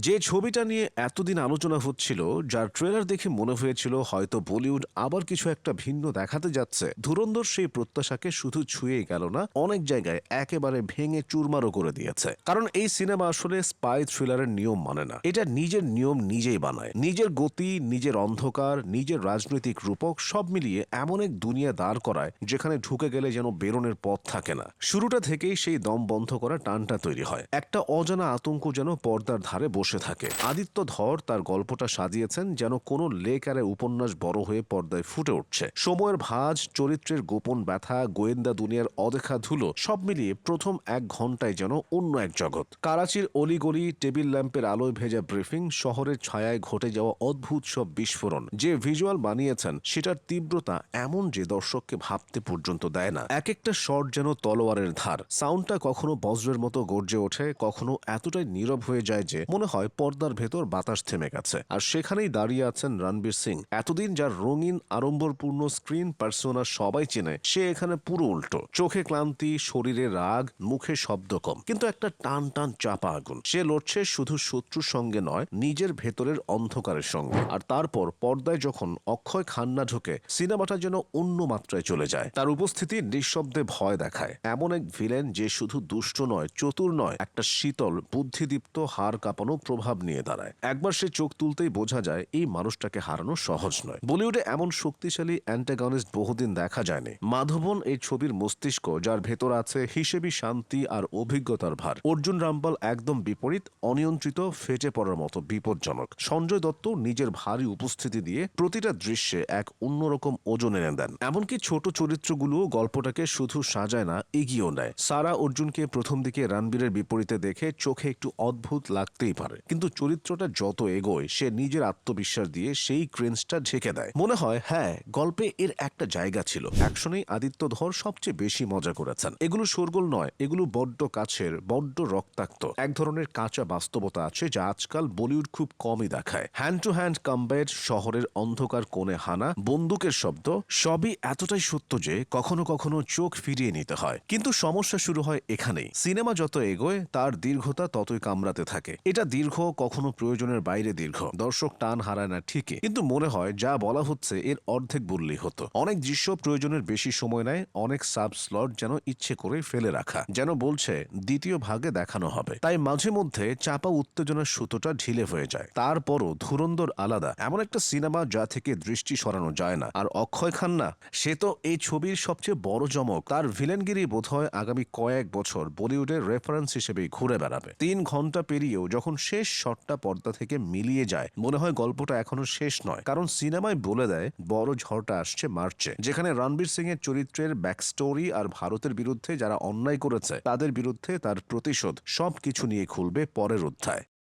যে ছবিটা নিয়ে এতদিন আলোচনা হচ্ছিল, যার ট্রেলার দেখে মনে হয়েছিল হয়তো বলিউড আবার কিছু একটা ভিন্ন দেখাতে যাচ্ছে, ধুরন্ধর সেই প্রত্যাশাকে শুধু ছুঁয়ে গেল না, অনেক জায়গায় একেবারে ভেঙে চুরমারও করে দিয়েছে। কারণ এই সিনেমা আসলে স্পাই থ্রিলারের নিয়ম মানে না। এটা নিজের নিয়ম নিজেই বানায়। নিজের গতি, নিজের অন্ধকার, নিজের রাজনৈতিক রূপক সব মিলিয়ে এমন এক দুনিয়া দাঁড় করায়, যেখানে ঢুকে গেলে যেন বেরোনের পথ থাকে না। শুরুটা থেকেই সেই দম বন্ধ করা টানটা তৈরি হয়। একটা অজানা আতঙ্ক যেন পর্দার ধারে বসে থাকে। আদিত্য ধর তার গল্পটা সাজিয়েছেন যেন কোনো লেকারে উপন্যাস বড় হয়ে পর্দায় ফুটে উঠছে। সময়ের ভাঁজ, চরিত্রের গোপন ব্যথা, গোয়েন্দা দুনিয়ার অদেখা ধুলো, সব মিলিয়ে প্রথম এক ঘন্টায় যেন অন্য এক জগৎ। কারাচির অলিগলি, টেবিল ল্যাম্পের আলোয় ভেজা ব্রিফিং, শহরের ছায়ায় ঘটে যাওয়া অদ্ভুত সব বিস্ফোরণ। যে ভিজুয়াল বানিয়েছেন, সেটার তীব্রতা এমন যে দর্শককে ভাবতে পর্যন্ত দেয় না। এক একটা শট যেন তলোয়ারের ধার। সাউন্ডটা কখনো বজ্রের মতো গর্জে ওঠে, কখনো এতটাই নীরব হয়ে যায় যে মনে হয় পর্দার ভেতর বাতাস থেমে গেছে। আর সেখানেই দাঁড়িয়ে আছেন রণবীর সিং। এতদিন যার রঙিন, আড়ম্বরপূর্ণ স্ক্রিন পার্সোনা সবাই চেনে, সে এখানে পুরো উল্টো। চোখে ক্লান্তি, শরীরে রাগ, মুখে শব্দ কম। কিন্তু একটা টান টান চাপা আগুন। সে লড়ছে শুধু শত্রুর সঙ্গে নয়, নিজের ভেতরের অন্ধকারের সঙ্গে। আর তারপর পর্দায় যখন অক্ষয় খান্না ঢোকে, সিনেমাটা যেন অন্য মাত্রায় চলে যায়। তার উপস্থিতি নিঃশব্দে ভয় দেখায়। এমন এক ভিলেন যে শুধু দুষ্ট নয়, চতুর নয়, একটা শীতল, বুদ্ধিদীপ্ত হার কাঁপানো প্রভাব নিয়ে দাঁড়ায়। একবার সে চোখ তুলতেই বোঝা যায়, এই মানুষটাকে হারানো সহজ নয়। বলিউডে এমন শক্তিশালী অ্যান্টাগনিস্ট বহুদিন দেখা যায়নি। মাধবন এই ছবির মস্তিষ্ক, যার ভেতর আছে হিসেবি শান্তি আর অভিজ্ঞতার ভার। অর্জুন রামপাল একদম বিপরীত, অনিয়ন্ত্রিত, ফেটে পড়ার মতো বিপজ্জনক। সঞ্জয় দত্ত নিজের ভারী উপস্থিতি দিয়ে প্রতিটা দৃশ্যে এক অন্যরকম ওজন এনে দেন। এমনকি ছোট চরিত্রগুলোও গল্পটাকে শুধু সাজায় না, এগিয়েও নেয়। সারা অর্জুনকে প্রথম দিকে রণবীরের বিপরীতে দেখে চোখে একটু অদ্ভুত লাগতেই পারে। কিন্তু চরিত্রটা যত এগোয়, সে নিজের আত্মবিশ্বাস দিয়ে সেই ক্রেন্সটা ঢেকে দেয়। মনে হয় হ্যাঁ গল্পে এর একটা জায়গা ছিল। অ্যাকশনেই আদিত্য ধর সবচেয়ে বেশি মজা করেছেন। এগুলো শোরগোল নয়, এগুলো বড্ড কাছের, বড্ড রক্তাক্ত। এক ধরনের কাঁচা বাস্তবতা আছে যা আজকাল বলিউড খুব কমই দেখায়। হ্যান্ড টু হ্যান্ড কম্ব্যাট শহরের অন্ধকার কোণে হানা, বন্দুকের শব্দ, সবই এতটাই সত্য যে কখনো কখনো চোখ ফিরিয়ে নিতে হয়। কিন্তু সমস্যা শুরু হয় এখানেই। সিনেমা যত এগোয়, তার দীর্ঘতা ততই কামড়াতে থাকে। এটা দীর্ঘ কখনো প্রয়োজনের বাইরে দীর্ঘ। দর্শক টান হারায় না ঠিকই, কিন্তু মনে হয় যা বলা হচ্ছে এর অর্ধেক বললেই হতো। অনেক দৃশ্য প্রয়োজনের বেশি সময় নেয়, অনেক সাব স্লট যেন ইচ্ছে করে ফেলে রাখা, যেন বলছে দ্বিতীয় ভাগে দেখানো হবে। তাই মাঝে মধ্যে চাপা উত্তেজনার সুতোটা ঢিলে হয়ে যায়। তারপরও ধুরন্ধর আলাদা, এমন একটা সিনেমা যা থেকে দৃষ্টি সরানো যায় না। আর অক্ষয় খান্না, সে তো এই ছবির সবচেয়ে বড় চমক তার ভিলেনগিরি বোধহয় আগামী কয়েক বছর বলিউডের রেফারেন্স হিসেবেই ঘুরে বেড়াবে। তিন ঘণ্টা পেরিয়েও যখন শেষ শটটা পর্দা থেকে মিলিয়ে যায়। মনে হয় গল্পটা এখনও শেষ নয়। কারণ সিনেমায় বলে দেয়, বড় ঝড়টা আসছে মার্চে। যেখানে রণবীর সিং এর চরিত্রের ব্যাকস্টোরি আর ভারতের বিরুদ্ধে যারা অন্যায় করেছে, তাদের বিরুদ্ধে তার প্রতিশোধ সবকিছু নিয়ে খুলবে পরের অধ্যায়।